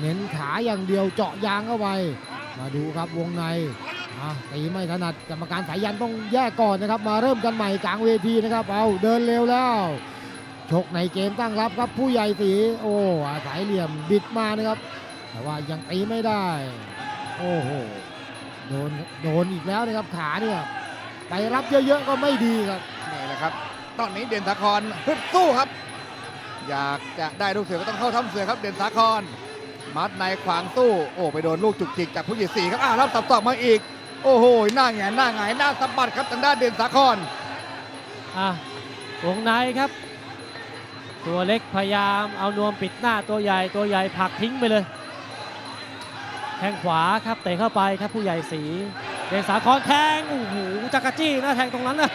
เน้นขาอย่างเดียวเจาะยางเข้าไปมาดูครับวงในอะตีไม่ถนัดกรรมการสายยันต้องแยกก่อนนะครับ มาเริ่มกันใหม่กลางเวทีนะครับ เอาเดินเร็วแล้วชกในเกมตั้งรับครับผู้ใหญ่สีโอ้อาศัยเหลี่ยมบิดมานะครับ แต่ว่ายังตีไม่ได้ โอ้โหโดนโดนอีกแล้วนะครับขาเนี่ยไปรับเยอะๆก็ไม่ดีครับนี่แหละครับ ตอนนี้เด่นสาครฮึดสู้ครับ อยากจะได้ลูกเสือก็ต้องเข้าทำเสือครับเด่นสาคร มัดในขวางสู้โอ้ไปโดนลูกจุกจิกจากผู้หญิงสี่ครับอ้าวรับสับสอกมาอีก โอ้โหหน้าแหงนหน้าหงายหน้าสะบัดครับทางด้านเด่นสาครอะวงในครับ ตัวเล็กพยายามเอานวมปิดหน้าตัวใหญ่ตัวใหญ่ผลักทิ้งไปเลยแทงขวาครับเตะเข้าไปครับผู้ใหญ่สีเดชสาครแทงโอ้โหจักรจี้นะแทงตรงนั้นนะ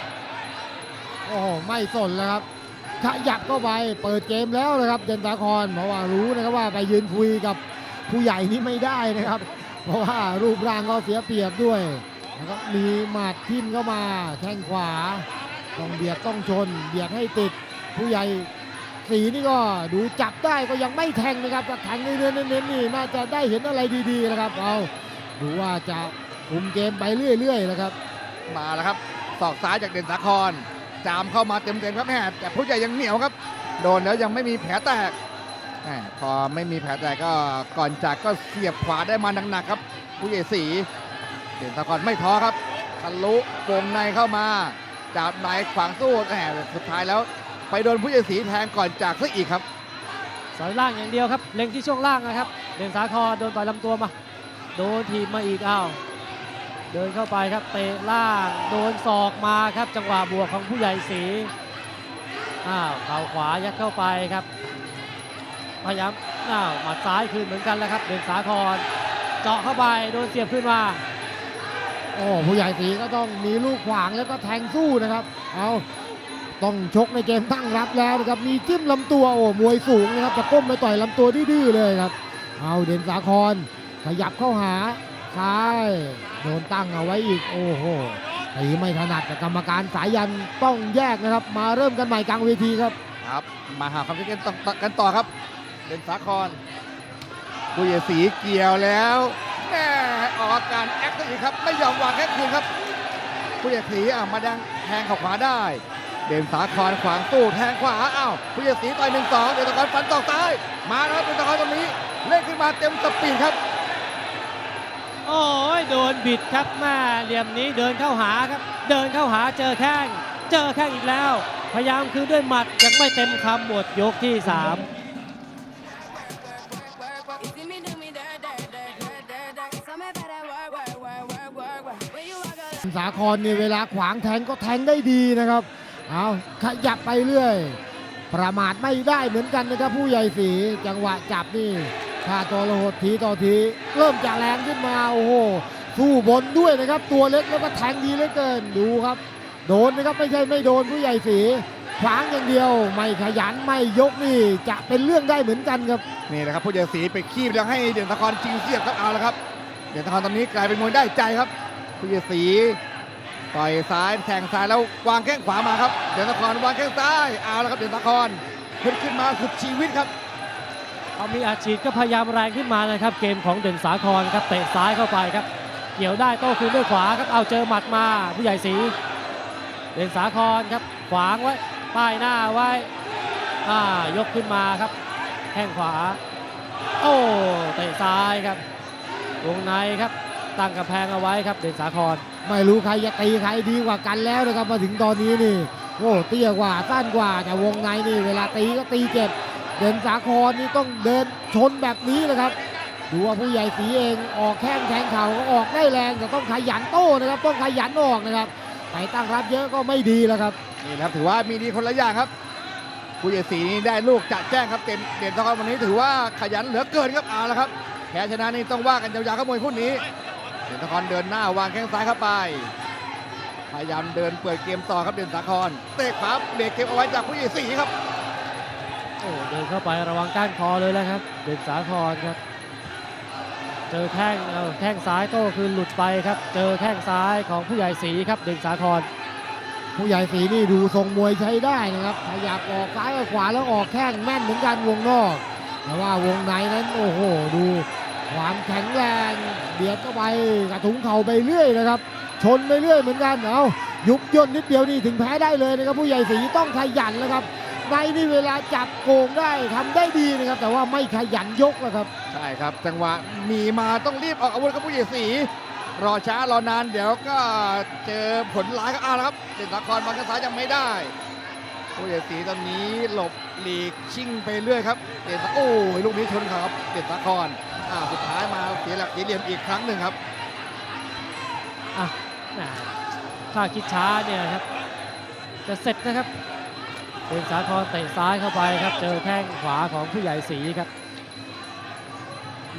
โอ้โหไม่สนแล้วครับ ขยับเข้าไปเปิดเกมแล้วนะครับเดนตาคอนเพราะว่ารู้นะครับว่าไปยืนคุยกับผู้ใหญ่นี่ไม่ได้นะครับ เพราะว่ารูปร่างก็เสียเปรียบด้วยนะครับมีหมัดทิ่มเข้ามาแข้งขวาต้องเบียดต้องชนเบียดให้ติดผู้ใหญ่สีนี่ก็ดูจับได้ก็ยังไม่แทงนะครับแต่แทงเนื้อๆเน้นๆนี่น่าจะได้เห็นอะไรดีๆนะครับเอาดูว่าจะคุมเกมไปเรื่อยๆนะครับ มาแล้วครับศอกซ้ายจากเด่นสาคร จามเข้ามาเต็มๆครับแม่แต่ผู้ใหญ่ยังเหนียวครับ โดนแล้วยังไม่มีแผลแตกพอไม่มีแผลแตกก็ก่อนจากก็เสียบขวาได้มาหนักๆครับ ผู้ใหญ่สีเด่นสาครไม่ท้อครับทะลุวงในเข้ามาจับในขวางสู้แหมสุดท้ายแล้ว ไปโดนผู้ใหญ่สีแทงก่อนจากซะอีกครับสอยล่างอย่างเดียวครับเล็งที่ช่วงล่างนะครับเด่นสาครโดนต่อยลำตัวมาโดนทีบมาอีกอ้าว เดินเข้าไปครับเตะล่างโดนศอกมาครับจังหวะบวกของผู้ใหญ่สีอ้าวเข่าขวายัดเข้าไปครับพยายามอ้าวหมัดซ้ายคืนเหมือนกันแล้วครับเด่นสาครเจาะเข้าไปโดนเสียบขึ้นมาโอ้ผู้ใหญ่สีก็ต้องมีลูกขวางแล้วก็แทงสู้นะครับเอาต้องชกในเกมตั้งรับแล้วนะครับมีจิ้มลำตัวโอ้มวยสูงนะครับจะก้มไปต่อยลำตัวดื้อเลยครับเอาเด่นสาครขยับเข้าหา ซ้ายโดนตั้งเอาไว้อีกโอ้โหตีไม่ถนัดแต่กรรมการสายยันต้องแยกนะครับ มาเริ่มกันใหม่กลางเวทีครับครับ มาหาความคิดกันต่อกันต่อครับเด่นสาครผู้ใหญ่สีเกี่ยวแล้วแม่ออกอาการแอคอีกครับ ไม่ยอมวางแค่คืนครับผู้ใหญ่สีอะมาดังแทงเข่าขวาได้เด่นสาครขวางตู้แทงขวาอ้าวผู้ใหญ่สีต่อยหนึ่งสองเด่นสาครฟันต่อซ้าย มาแล้วครับเด่นสาครตรงนี้เล่นขึ้นมาเต็มสปีดครับ โอ้ยโดนบิดครับแม่เหลี่ยมนี้เดินเข้าหาครับ เดินเข้าหาเจอแข้งเจอแข้งอีกแล้ว พยายามคืนด้วยหมัดยังไม่เต็มคำหมดยกที่3 You see me do me dirt, dirt, dirt, dirt, dirt, dirt. So me better work, work, work, work, work, work. When you walk a สาครเนี่ยเวลาขวางแทงก็แทงได้ดีนะครับ เอาขยับไปเรื่อย ประมาทไม่ได้เหมือนกันนะครับผู้ใหญ่สีจังหวะจับนี่ ค่าตัวละหดทีต่อที เริ่มจะแรงขึ้นมาโอ้โหสู้บนด้วยนะครับ ตัวเล็กแล้วก็แทงดีเหลือเกินดูครับ โดนนะครับไม่ใช่ไม่โดนผู้ใหญ่สีขวางอย่างเดียว ไม่ขยันไม่ยกนี่จะเป็นเรื่องได้เหมือนกันครับนี่แหละครับผู้ใหญ่สีไปคีบแล้วให้เด่นสาครจริงเสียบครับเอาละครับ เด่นสาครตอนนี้กลายเป็นมวยได้ใจครับ ผู้ใหญ่สีต่อยซ้ายแทงซ้ายแล้ววางแข้งขวามาครับ เด่นสาครวางแข้งซ้ายเอาละครับเด่นสาครขึ้นขึ้นมาสุดชีวิตครับ เอามีอาชีพก็พยายามแรงขึ้นมานะครับ เกมของเด่นสาครครับเตะซ้ายเข้าไปครับ เกี่ยวได้โต้คืนด้วยขวาครับเอาเจอหมัดมาผู้ใหญ่สีเด่นสาครครับ ขวางไว้ป้ายหน้าไว้อ่ายกขึ้นมาครับแข้งขวา โอ้เตะซ้ายครับวงในครับตั้งกำแพงเอาไว้ครับเด่นสาคร ไม่รู้ใครจะตีใครดีกว่ากันแล้วนะครับมาถึงตอนนี้นี่โอ้เตี้ยกว่าสั้นกว่าแต่วงในนี่เวลาตีก็ตีเจ็บ เด่นสาครนี่ต้องเดินชนแบบนี้เลยครับดูว่าผู้ใหญ่สีเองออกแข้งแทงเข่าก็ออกได้แรงแต่ต้องขยันโต้นะครับ ต้องขยันออกนะครับไปตั้งรับเยอะก็ไม่ดีแล้วครับนี่ครับถือว่ามีดีคนละอย่างครับ ผู้ใหญ่สีนี่ได้ลูกจะแจ้งครับเด่นเด่นสาครวันนี้ถือว่าขยันเหลือเกินครับเอาละครับแพ้ชนะนี่ต้องว่ากันยาวๆครับมวยคู่นี้เด่นสาครเดินหน้าวางแข้งซ้ายเข้าไปพยายามเดินเปิดเกมต่อครับเด่นสาครเตะขวาเบรกเกมเอาไว้จากผู้ใหญ่สีครับ โอ้เดินเข้าไประวังก้านคอเลยแล้วครับ เด่นสาครครับ เจอแข้งเอาแข้งซ้ายโต้คืนหลุดไปครับ เจอแข้งซ้ายของผู้ใหญ่สีครับ เด่นสาคร ผู้ใหญ่สีนี่ดูทรงมวยใช้ได้นะครับขยับออกซ้ายกับขวาแล้วออกแข้งแม่นเหมือนกันวงนอก แต่ว่าวงในนั้นโอ้โหดูความแข็งแรงเบียดเข้าไปกระทุ้งเข่าไปเรื่อยนะครับ ชนไปเรื่อยเหมือนกันเอายุบย่นนิดเดียวนี่ถึงแพ้ได้เลยนะครับผู้ใหญ่สีต้องขยันแล้วครับ ในนี่เวลาจับโกงได้ทำได้ดีนะครับ แต่ว่าไม่ขยันยกแล้วครับ ใช่ครับ จังหวะมีมาต้องรีบออกอาวุธครับผู้ใหญ่สีรอช้ารอนานเดี๋ยวก็เจอผลร้ายก็เอาละครับเด่นสาครบางกระสายยังไม่ได้ผู้ใหญ่สีตอนนี้หลบหลีกชิ่งไปเรื่อยครับเด่นสาโอ้ยลูกนี้ชนเขาครับเด่นสาครอ้าวสุดท้ายมาเสียหลักเสียเหลี่ยมอีกครั้งหนึ่งครับอะแหม่ถ้าคิดช้าเนี่ยครับจะเสร็จนะครับ เดินสาครเตะซ้ายเข้าไปครับเจอแข้งขวาของผู้ใหญ่สีครับ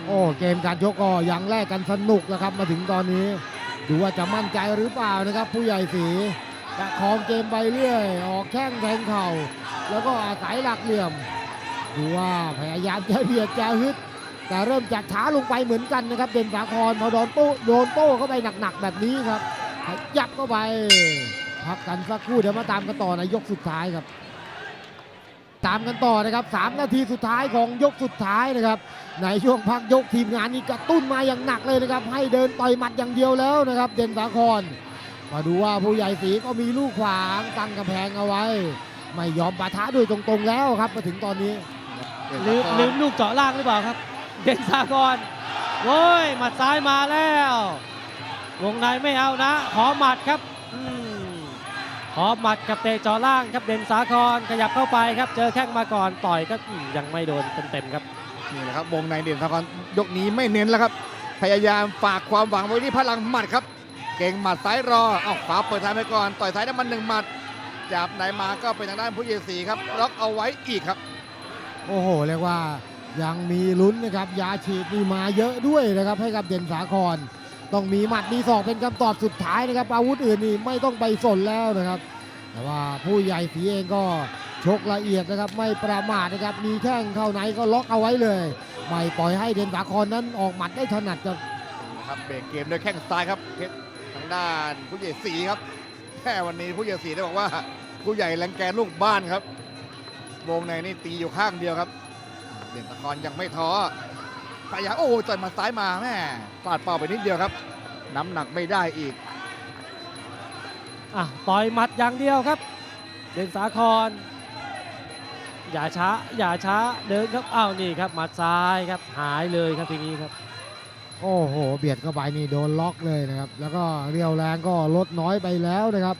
โอ้เกมการชกก็ยังแลกกันสนุกนะครับมาถึงตอนนี้ ดูว่าจะมั่นใจหรือเปล่านะครับ ผู้ใหญ่สีจะคองเกมไปเรื่อย ออกแข้งแทงเข่า แล้วก็อาศัยหลักเหลี่ยม ดูว่าพยายามจะเบียดจะฮึดแต่เริ่มจากช้าลงไปเหมือนกันนะครับ เด่นสาครพอโดนโต้โดนโต้เข้าไปหนักๆแบบนี้ครับยับเข้าไปพักกันสักครู่เดี๋ยวมาตามกันต่อในยกสุดท้ายครับ ตามกันต่อนะครับ 3 นาทีสุดท้ายของยกสุดท้ายนะครับ ในช่วงพักยกทีมงานนี้กระตุ้นมาอย่างหนักเลยนะครับ ให้เดินต่อยหมัดอย่างเดียวแล้วนะครับ เด่นสาคร มาดูว่าผู้ใหญ่สีก็มีลูกขวางตั้งกำแพงเอาไว้ ไม่ยอมปะทะด้วยตรงๆแล้วครับ มาถึงตอนนี้ลืมครลืมลูกเจาะล่างหรือเปล่าครับ เด่นสากรโว้ยหมัดซ้ายมาแล้ว วงในไม่เอานะ ขอหมัดครับอม ขอหมัดกับเตะเจาะล่างครับเด่นสาครขยับเข้าไปครับ เจอแข้งมาก่อนต่อยก็อืมยังไม่โดนเต็มๆครับนี่แหละครับวงในเด่นสาครยกนี้ไม่เน้นแล้วครับ พยายามฝากความหวังไว้ที่พลังหมัดครับ เก่งหมัดซ้ายรอเอ้าขวาเปิดทางไปก่อนต่อยซ้ายได้มันหนึ่งหมัดจับไหนมาก็เป็นทางด้านผู้เยสีครับล็อกเอาไว้อีกครับ โอ้โหเรียกว่ายังมีลุ้นนะครับยาฉีดนี่มาเยอะด้วยนะครับให้กับเด่นสาคร ต้องมีหมัดมีศอกเป็นคำตอบสุดท้ายนะครับ อาวุธอื่นนี่ไม่ต้องไปสนแล้วนะครับ แต่ว่าผู้ใหญ่สีเองก็ชกละเอียดนะครับ ไม่ประมาทนะครับ มีแข้งเข้าไหนก็ล็อกเอาไว้เลย ไม่ปล่อยให้เด่นสาครนั้นออกหมัดได้ถนัดครับครับเบรกเกมด้วยแข้งซ้ายครับเพชรทางด้านผู้ใหญ่สีครับแค่วันนี้ผู้ใหญ่สีได้บอกว่า ผู้ใหญ่แรงแกนลูกบ้านครับวงในนี่ตีอยู่ข้างเดียวครับ เด่นสะครยังไม่ท้อ พยายามโอ้ยต่อยหมาซ้ายมาแม่ฟาดเป้าไปนิดเดียวครับ น้ำหนักไม่ได้อีกอะต่อยหมัดอย่างเดียวครับ เด่นสาคร อย่าช้า อย่าช้าเดินครับอ้าวนี่ครับหมัดซ้ายครับหายเลยครับทีนี้ครับ โอ้โห เบียดเข้าไปนี่โดนล็อกเลยนะครับ แล้วก็เรียวแรงก็ลดน้อยไปแล้วนะครับ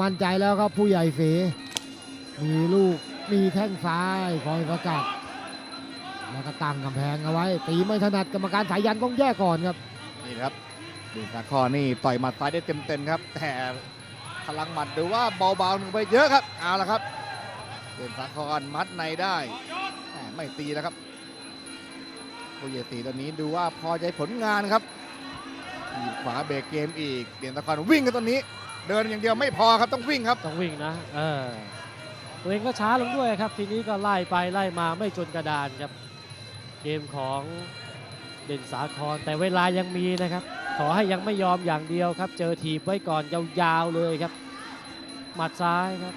มั่นใจแล้วครับผู้ใหญ่เสมีลูกมีแข้งซ้ายคอยสกัด แล้วก็ตั้งกำแพงเอาไว้ ตีไม่ถนัดกรรมการสายยันต้องแยกก่อนครับ นี่ครับเด่นสาครนี่ต่อยหมัดซ้ายได้เต็มๆครับ แต่พลังหมัดดูว่าเบาๆหนึ่งไปเยอะครับเอาละครับเด่นสาครมัดในได้แหม่ไม่ตีแล้วครับผู้เยสีตอนนี้ดูว่าพอใจผลงานครับทีบขวาเบรกเกมอีกเด่นสาครวิ่งกันตอนนี้ เดินอย่างเดียวไม่พอครับต้องวิ่งครับต้องวิ่งนะเออตัวเองก็ช้าลงด้วยครับ ทีนี้ก็ไล่ไปไล่มาไม่จนกระดานครับ เกมของเด่นสาครแต่เวลายังมีนะครับ ขอให้ยังไม่ยอมอย่างเดียวครับ เจอถีบไว้ก่อนยาวๆเลยครับ หมัดซ้ายครับ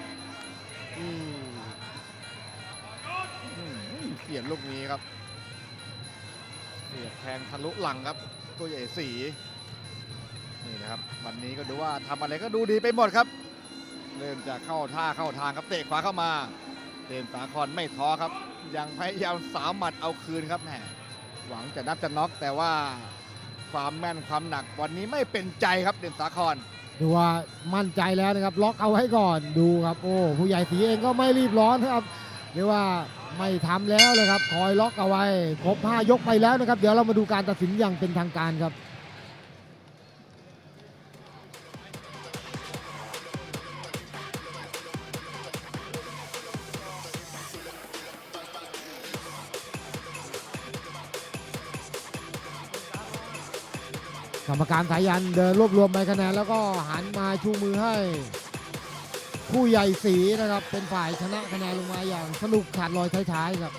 เสียบลูกนี้ครับเสียบแทงทะลุหลังครับตัวใหญ่สีนี่นะครับ วันนี้ก็ดูว่าทำอะไรก็ดูดีไปหมดครับ เริ่มจะเข้าท่าเข้าทางครับเตะขวาเข้ามาเด่นสาครไม่ท้อครับ ยังพยายามสามหมัดเอาคืนครับแหมหวังจะนับจะน็อกแต่ว่าความแม่นความหนักวันนี้ไม่เป็นใจครับเด่นสาครดูว่ามั่นใจแล้วนะครับ ล็อกเอาไว้ก่อนดูครับ โอ้ผู้ใหญ่สีเองก็ไม่รีบร้อนนะครับเรียกว่าไม่ทำแล้วเลยครับ คอยล็อกเอาไว้ครบ5ยกไปแล้วนะครับ เดี๋ยวเรามาดูการตัดสินอย่างเป็นทางการครับ กรรมการสายันเดินรวบรวมใบคะแนนแล้วก็หันมาชูมือให้ ผู้ใหญ่สีนะครับ เป็นฝ่ายชนะคะแนนลงมาอย่างสนุกขาดลอยท้ายๆครับ